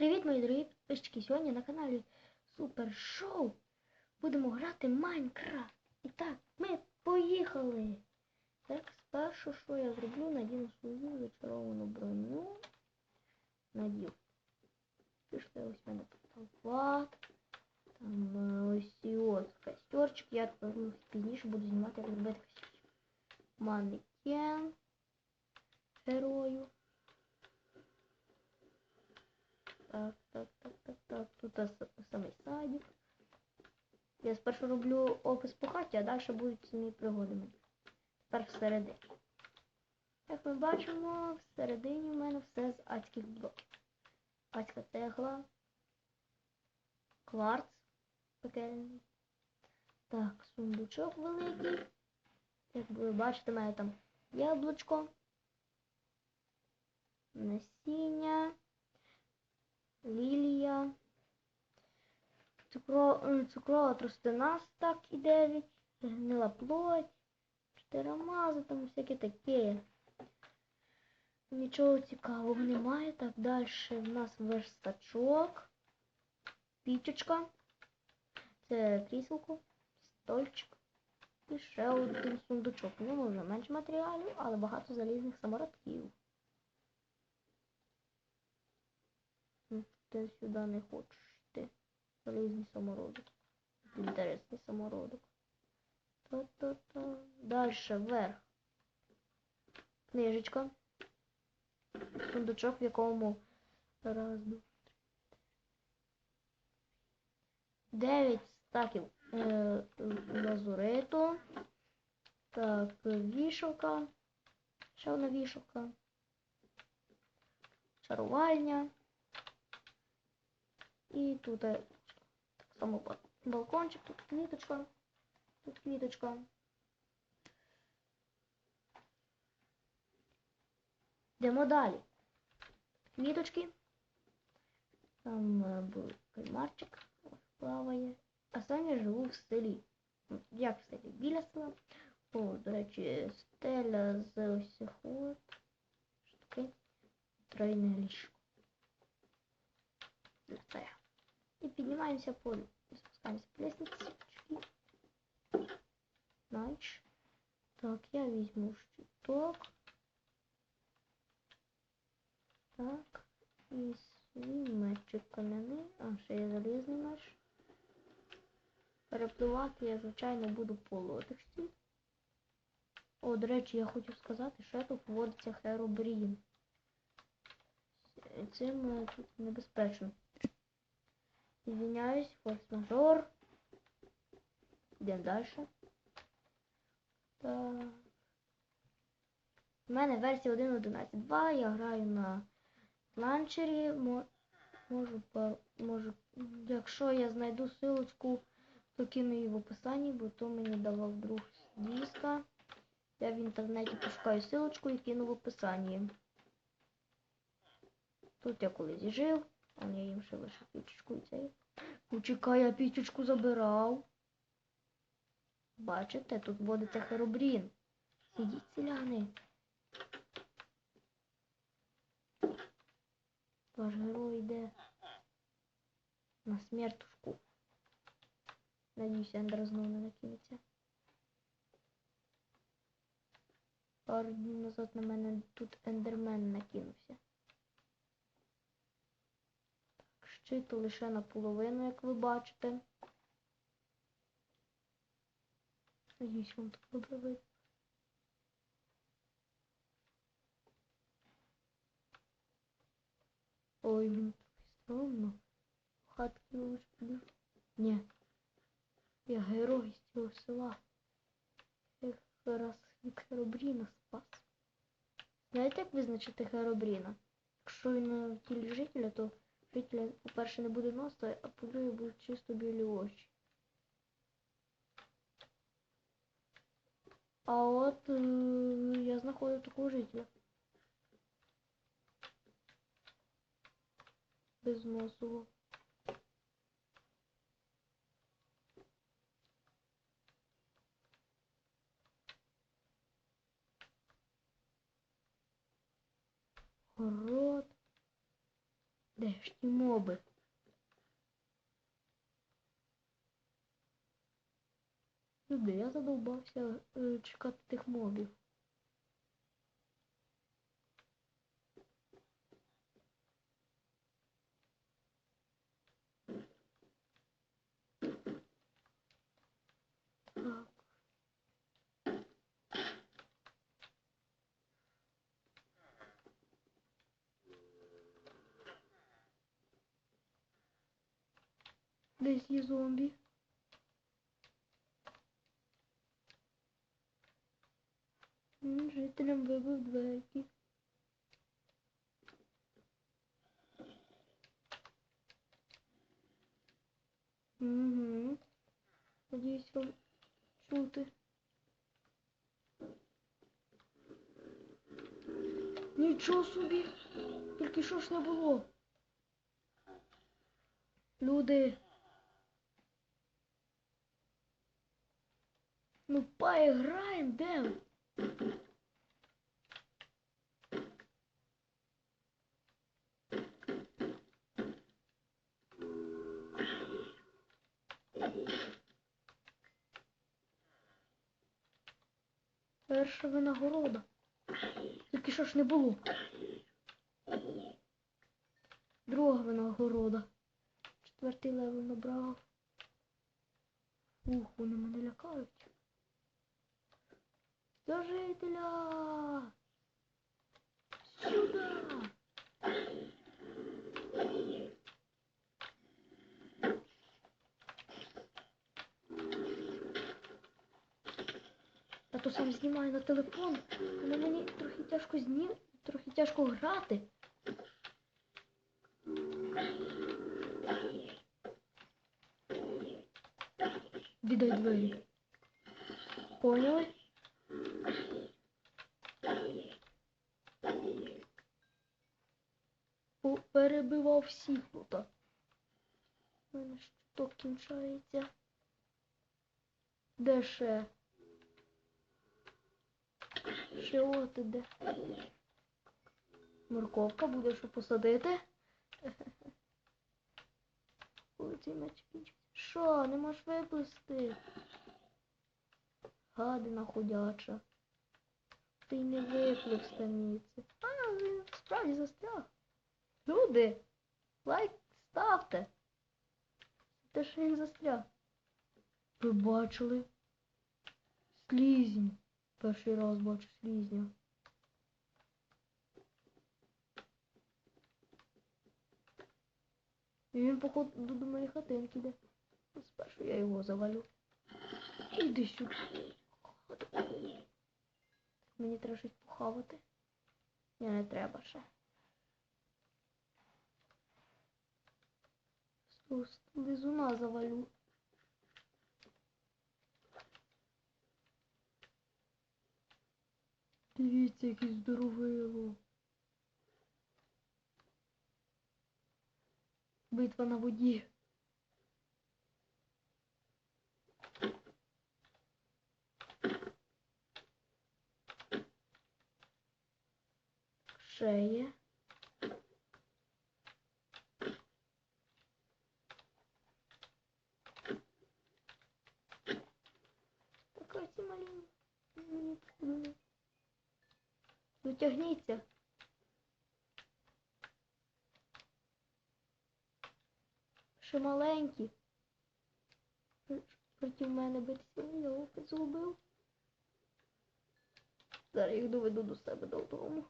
Привіт, мої дорогі підписчики! Сьогодні на каналі Супер Шоу будемо грати Майнкрафт. І так, ми поїхали! Так, спершу, що я зроблю, надіну свою зачаровану броню. Надів. Пішли ось мене тут. Там е, ось і от костерчик. Я е, пізніше буду знімати, як робити костерчик. Манекен. Герою. Так, так, так, так, так. Тут самий садик. Я спершу роблю опис по хаті, а далі будуть самі пригоди мені. Тепер всередині. Як ми бачимо, всередині в мене все з адських блоків. Адська цегла. Кварц пекельний. Так, сундучок великий. Як ви бачите, в мене там яблучко. Насіння. Лілія. Цукро, цукрова тростина стак і 9. Гнила плоть. Чотири там всяке таке. Нічого цікавого немає. Так, далі в нас верстачок. Пічечка. Це кріселко, стольчик. І ще один сундучок. Ньому вже менше матеріалів, але багато залізних самородків. Ну, Ти сюди не хочеш йти. Залізний самородок. Інтересний самородок. Та-та-та. Дальше вверх. Книжечка. Сундучок, в якому раз, два, три. Дев'ять стаків е, лазуриту. Так, вішалка. Ще одна вішалка. Чарувальня. І тут е, так само балкончик, тут квіточка, тут квіточка. Йдемо далі. Квіточки. Там е, був кальмарчик плаває. А сам я живу в селі. Ну, Як в селі? Біля села. О, до речі, стеля з ось от штуки. Тройне ліжко. Це. І піднімаємося по спускаємося по лестниці. Значить. Так, я візьму щиток. Так. І свій мечик кам'яний. А, ще є залізний меч. Перепливати я, звичайно, буду по лодочці. О, до речі, я хочу сказати, що тут вводиться херобрін. Цим тут небезпечно. Извиняюсь, форс-мажор. Йдемо далі. Так. У мене версія 1.11.2. Я граю на ланчері. Мо- Можу, можу, якщо я знайду силочку, то кину її в описанні, бо то мені давав друг диска. Я в інтернеті пошукаю силочку і кину в описанні. Тут я колись жив, а я їм ще лише пічечку і цей. Почекай, я пічечку забирав. Бачите, тут водиться херобрін. Сидіть, селяни. Ваш герой йде на смертушку. Надіюсь, Ендер знову не накинеться. Пару днів назад на мене тут ендермен накинувся. Так, лише наполовину, як ви бачите. Надіюсь, вам тут добре видно. Ой, блін, стрьомно. Хатки лучше. Ні. Я герой з цього села. Я раз Херобріна спас. Знаєте, як визначити Херобріна? Якщо він на тілі жителя, то жителя, по-перше, не буде носа, а по-друге, будуть чисто білі очі. А от е, я знаходив такого жителя. Без носу. Город. Де ж ті моби. Люди, я задовбався е, чекати тих мобів. Так. Десь є зомбі. Жителям вибив дверки. Угу. Надіюсь вам чути. Нічого собі. Тільки що ж не було. Люди. Ну поіграємо, де ви? Перша винагорода. Тільки що ж не було. Друга винагорода. Четвертий левел набрав. Ух, вони мене лякають. До жителя! Сюда! Я то сам знімаю на телефон, але мені трохи тяжко знім... трохи тяжко грати. Віддай двері. Поняли? О, перебивав всіх тут. У мене штук кінчається. Де ще? Ще от іде. Морковка буде що посадити. Коли цей меч кінчиться. Що, не можеш виплисти? Гадина ходяча. Ти не виплив станіці. А, він справді застряг. Люди, лайк ставте. Те, що він застряг. Ви бачили? Слізень. Перший раз бачу слізня. І він, походу, до моєї хатинки йде. Спершу я його завалю. Іди сюди. Мені треба щось похавати. Ні, не треба ще. Лизуна завалю. Дивіться, який здоровило. Битва на воді. Ще Дотягніться. Ще маленькі. Проти мене битися я опит згубив. Зараз їх доведу до себе додому.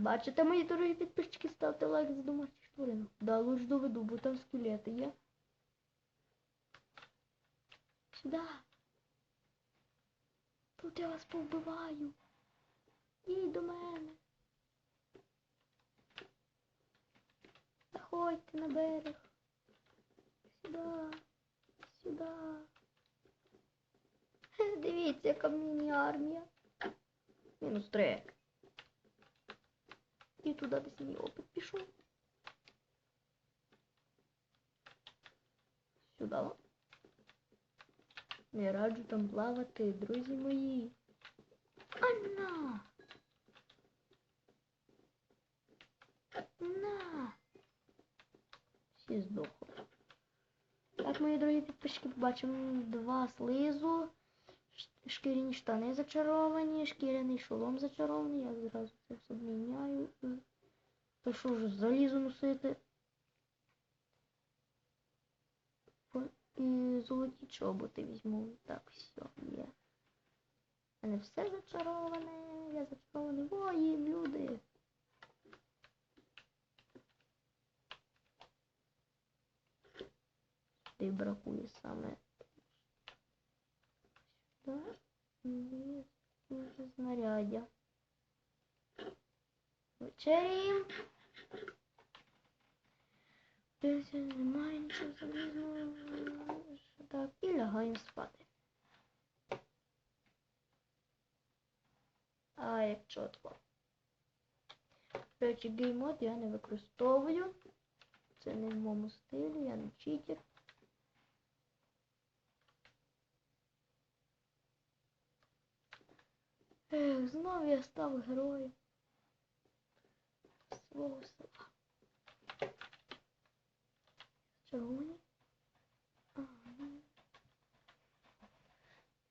Бачите, мої дорогі підписчики, ставте лайк за домашніх тваринок. Да, лучше доведу, бо там скелети є. Сюда. Тут я вас повбиваю. Ідь до мене. Заходьте на берег. Сюда. Сюда. Хе, Дивіться, яка міні-армія. Мінус три. І туди десь мій опит пішов. Сюди. Не раджу там плавати, друзі мої. Анна! На! Всі здохли. Так, мої дорогі підписчики, побачимо два слизу. Шкіряні штани зачаровані, шкіряний шолом зачарований. Я зразу це все обміняю. Та що ж, залізу носити? І золоті чоботи візьму. Так, все, є. У мене все зачароване. Я зачарований воїн, люди. Ти бракує саме. Сюди. І дуже знаряддя. Вечерім. Десь Немає нічого залізного. Так, і лягаємо спати. А як чітко. До речі, геймод я не використовую. Це не в моєму стилі, я не читер. Ех, знов я став героєм свого села. Червоні.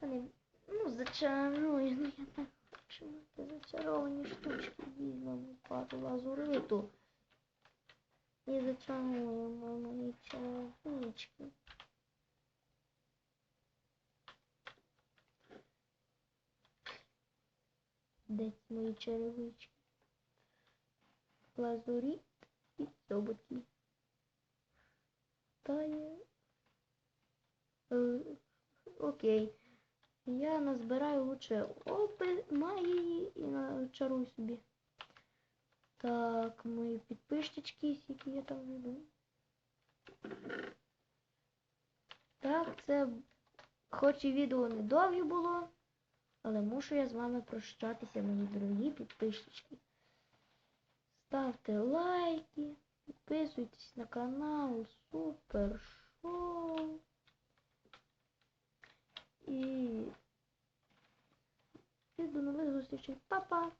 Не- Ну, зачарую, ну я так хочу мати зачаровані штучки візьмемо пару лазуриту. І зачаруємо мої червонички. Десь мої черевички. Лазурит і цьоботки. Та. Е, окей. Я назбираю лучше опи магії і начарую собі. Так, мої підписчички, скільки я там веду. Так, це хоч і відео не довге було, але мушу я з вами прощатися, мої дорогі підписчики. Ставте лайки, підписуйтесь на канал Супер Шоу. І, і до нових зустрічей. Па-па!